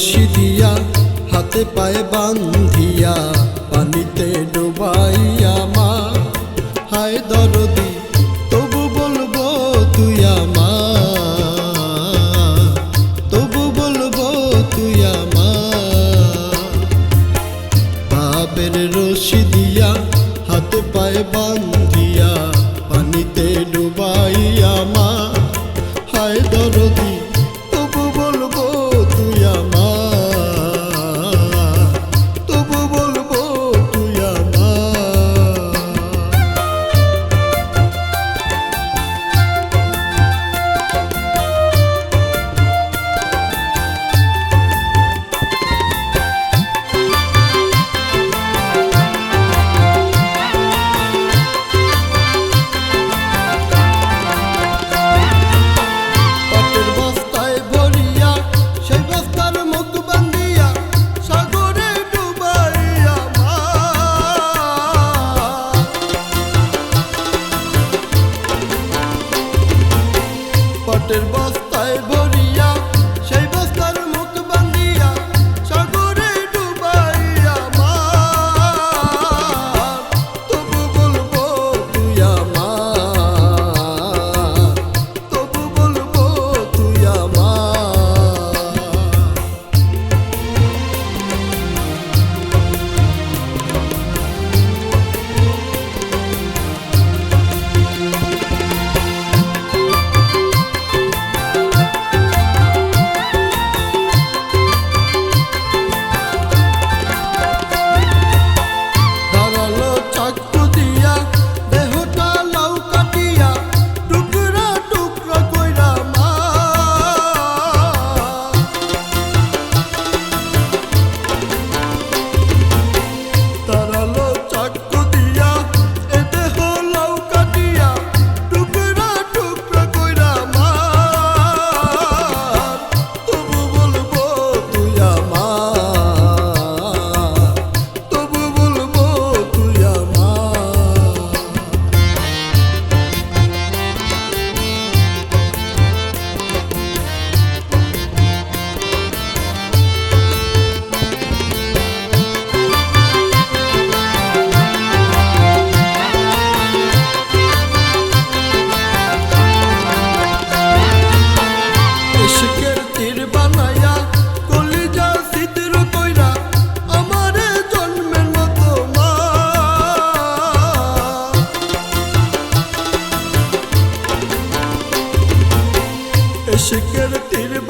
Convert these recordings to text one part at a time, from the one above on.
রশি দিয়া, হাতে পায়ে বান্ধিয়া, পানিতে ডুবাইয়া মা। হায় দরদি, তবু বলব তুই আমা তবু বলব তুই মা পাপের রশি দিয়া, হাতে পায়ে বান্ধিয়া, পানিতে ডুবাইয়া মা। হায় দরদি şeker dil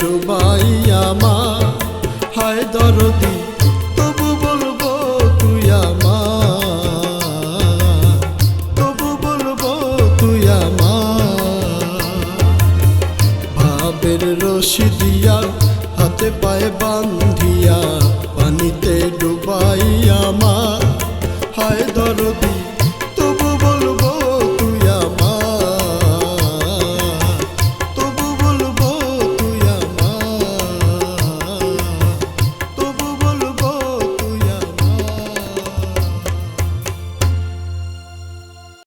ডুবাইয়া মা, হায় দরদি, তবু বলব তুই আমা তবু বলব তুই আমা ভাবের রশি দিয়া, হাতে পায়ে বান্ধিয়া, পানিতে ডুবাইয়া মা, হায় দরদি